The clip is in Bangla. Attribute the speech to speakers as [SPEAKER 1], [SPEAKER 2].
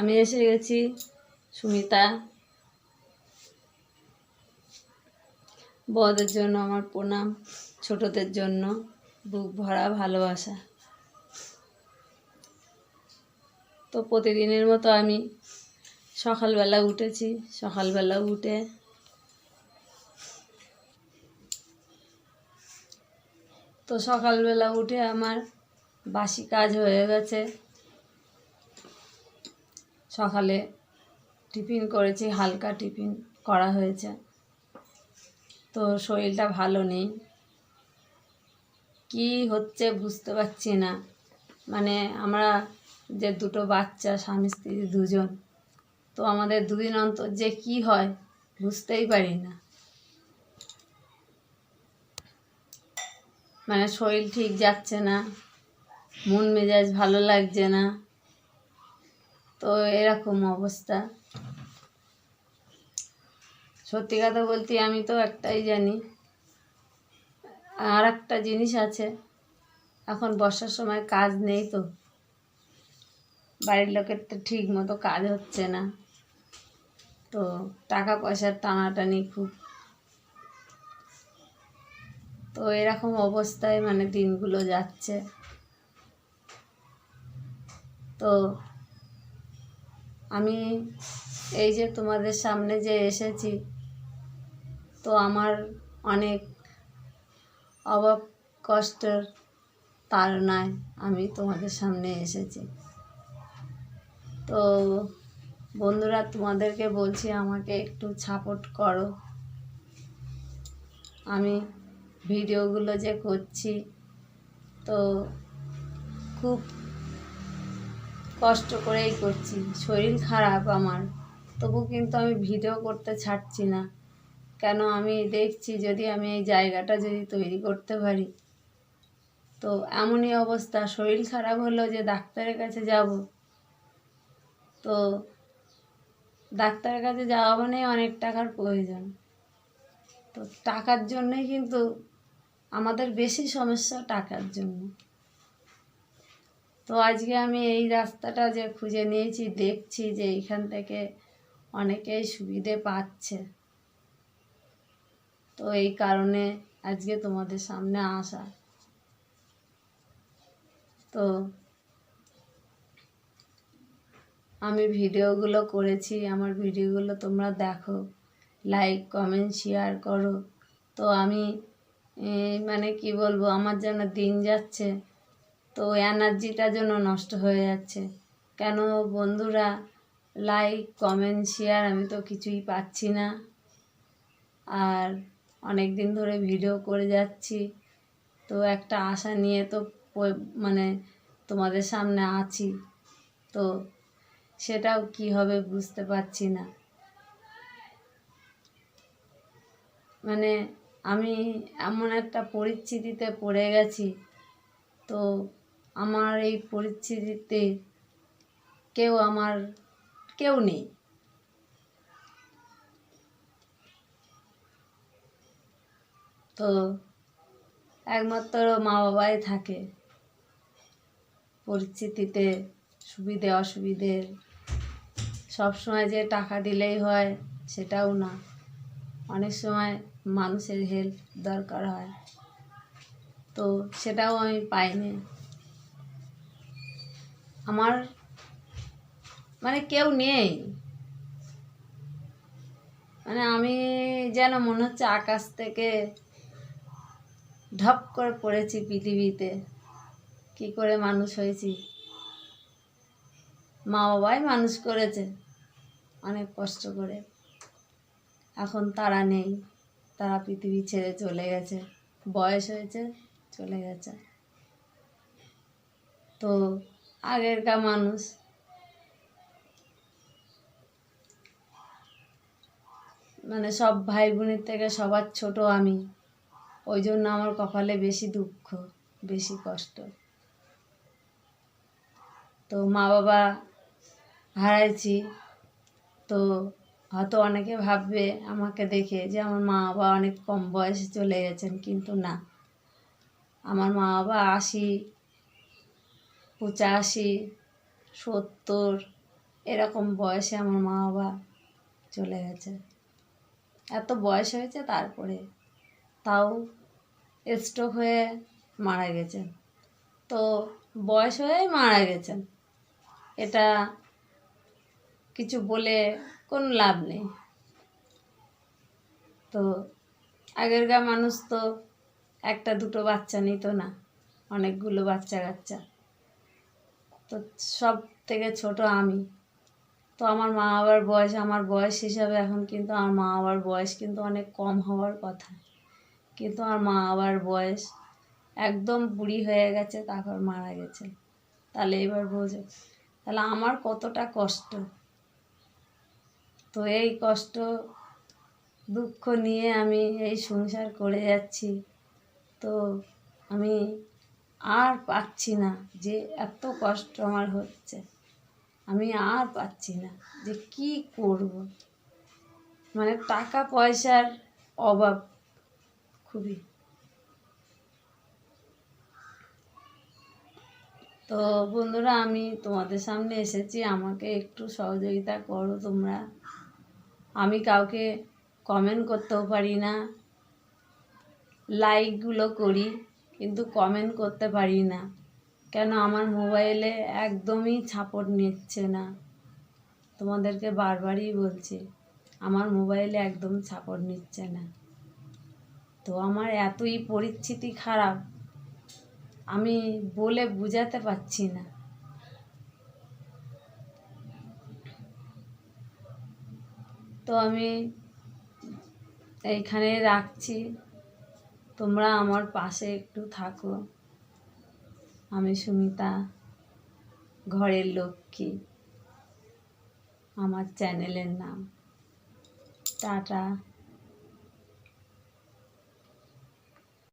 [SPEAKER 1] আমি এসে গেছি, সুমিতা। বড়দের জন্য আমার প্রণাম, ছোটদের জন্য বুক ভরা ভালোবাসা। তো প্রতিদিনের মতো আমি সকালবেলা উঠেছি, সকালবেলা উঠে তো সকালবেলা উঠে আমার বাসি কাজ হয়ে গেছে। সকালে টিফিন করেছি, হালকা টিফিন করা হয়েছে। তো শরীরটা ভালো নেই। কি হচ্ছে বুঝতে পারছি না। মানে আমরা যে দুটো বাচ্চা, স্বামী, স্ত্রী দুজন, তো আমাদের দুদিন অন্তর যে কি হয় বুঝতেই পারি না। মানে শরীর ঠিক যাচ্ছে না মন মেজাজ ভালো লাগছে না। তো এরকম অবস্থা। সত্যি কথা বলতে আমি তো একটাই জানি, আর একটা জিনিস আছে, এখন বর্ষার সময় কাজ নেই তো। বাড়ির লোকের তো ঠিক মতো কাজ হচ্ছে না। তো টাকা পয়সার টানাটানি খুব তো এরকম অবস্থায় মানে দিনগুলো যাচ্ছে। তো আমি এই যে তোমাদের সামনে যে এসেছি, তো আমার অনেক অভাব কষ্টের তাড়নায় আমি তোমাদের সামনে এসেছি। তো বন্ধুরা, তোমাদেরকে বলছি, আমাকে একটু সাপোর্ট করো। আমি ভিডিওগুলো যে করছি, তো খুব কষ্ট করেই করছি। শরীর খারাপ আমার। তবু কিন্তু আমি ভিডিও করতে ছাড়ছি না। কেন? আমি দেখছি যদি আমি এই জায়গাটা যদি তৈরি করতে পারি। তো এমনই অবস্থা। শরীর খারাপ হলো যে ডাক্তারের কাছে যাব। তো ডাক্তারের কাছে যাওয়া মানে অনেক টাকার প্রয়োজন। তো টাকার জন্যই কিন্তু আমাদের বেশি সমস্যা টাকার জন্য। তো আজকে আমি এই রাস্তাটা যে খুঁজে নিয়েছি, দেখছি যে এইখান থেকে অনেকেই সুবিধে পাচ্ছে। তো এই কারণে আজকে তোমাদের সামনে আসা। তো আমি ভিডিওগুলো করেছি, আমার ভিডিওগুলো তোমরা দেখো। লাইক কমেন্ট শেয়ার করো। তো আমি মানে কি বলব, আমার যেন দিন যাচ্ছে তো এনার্জিটা যেন নষ্ট হয়ে যাচ্ছে। কেন বন্ধুরা লাইক কমেন্ট শেয়ার আমি তো কিছুই পাচ্ছি না। আর অনেক দিন ধরে ভিডিও করে যাচ্ছি। তো একটা আশা নিয়ে তো মানে তোমাদের সামনে আছি। তো সেটাও কি হবে বুঝতে পারছি না। মানে আমি এমন একটা পরিস্থিতিতে পড়ে গেছি। তো আমার এই পরিস্থিতিতে কেউ আমার, কেউ নেই। তো একমাত্র মা বাবাই থাকে পরিস্থিতিতে, সুবিধে অসুবিধে সব সময় যে টাকা দিলেই হয় সেটাও না। অনেক সময় মানুষের হেল্প দরকার হয়। তো সেটাও আমি পাইনি। আমার মানে কেউ নেই। মানে আমি যেন মনে হচ্ছে আকাশ থেকে ঢপ করে পড়েছি পৃথিবীতে। কি করে মানুষ হয়েছি? মা বাবাই মানুষ করেছে অনেক কষ্ট করে। এখন তারা নেই। তারা পৃথিবী ছেড়ে চলে গেছে। বয়স হয়েছে, চলে গেছে। তো আগেরকার মানুষ। মানে সব ভাই বোনের থেকে সবার ছোট আমি। ওই জন্য আমার কপালে বেশি দুঃখ, বেশি কষ্ট। তো মা বাবা হারাইছি। তো হয়তো অনেকে ভাববে আমাকে দেখে যে আমার মা বাবা অনেক কম বয়সে চলে গেছেন, কিন্তু না। আমার মা বাবা আশি পঁচাশি, সত্তর, এরকম বয়সে আমার মা বাবা চলে গেছে। এত বয়স হয়েছে তারপরে তাও স্ট্রোক হয়ে মারা গেছেন। তো বয়স হয়েই মারা গেছেন। এটা কিছু বলে কোনো লাভ নেই। তো আগেরকার মানুষ তো একটা দুটো বাচ্চা নিত না, অনেকগুলো বাচ্চা কাচ্চা তো সব থেকে ছোট আমি। তো আমার মা বাবার বয়স, আমার বয়স হিসাবে এখন কিন্তু আমার মা বাবার বয়স কিন্তু অনেক কম হওয়ার কথা। কিন্তু আমার মা বাবার বয়স একদম বুড়ি হয়ে গেছে, তারপর মারা গেছে। তাহলে এবার বোঝো, তাহলে আমার কতটা কষ্ট? তো এই কষ্ট, দুঃখ নিয়ে আমি এই সংসার করে যাচ্ছি। তো আমি আর পাচ্ছি না যে এত কষ্ট আমার হচ্ছে। আমি আর পাচ্ছি না যে কি করব। মানে টাকা পয়সার অভাব খুবই। তো বন্ধুরা, আমি তোমাদের সামনে এসেছি। আমাকে একটু সহযোগিতা করো তোমরা। আমি কাউকে কমেন্ট করতেও পারি না। লাইকগুলো করি। কিন্তু কমেন্ট করতে পারি না কেন আমার মোবাইলে একদমই ছাপড় নিচ্ছে না। তোমাদেরকে বারবারই বলছি, আমার মোবাইলে একদম ছাপড় নিচ্ছে না। তো আমার এতই পরিস্থিতি খারাপ, আমি বলে বোঝাতে পারছি না। তো আমি এইখানে রাখছি। তোমরা আমার পাশে একটু থাকো। আমি সুমিতা ঘরের লক্ষ্মী। আমার চ্যানেলের নাম। টাটা।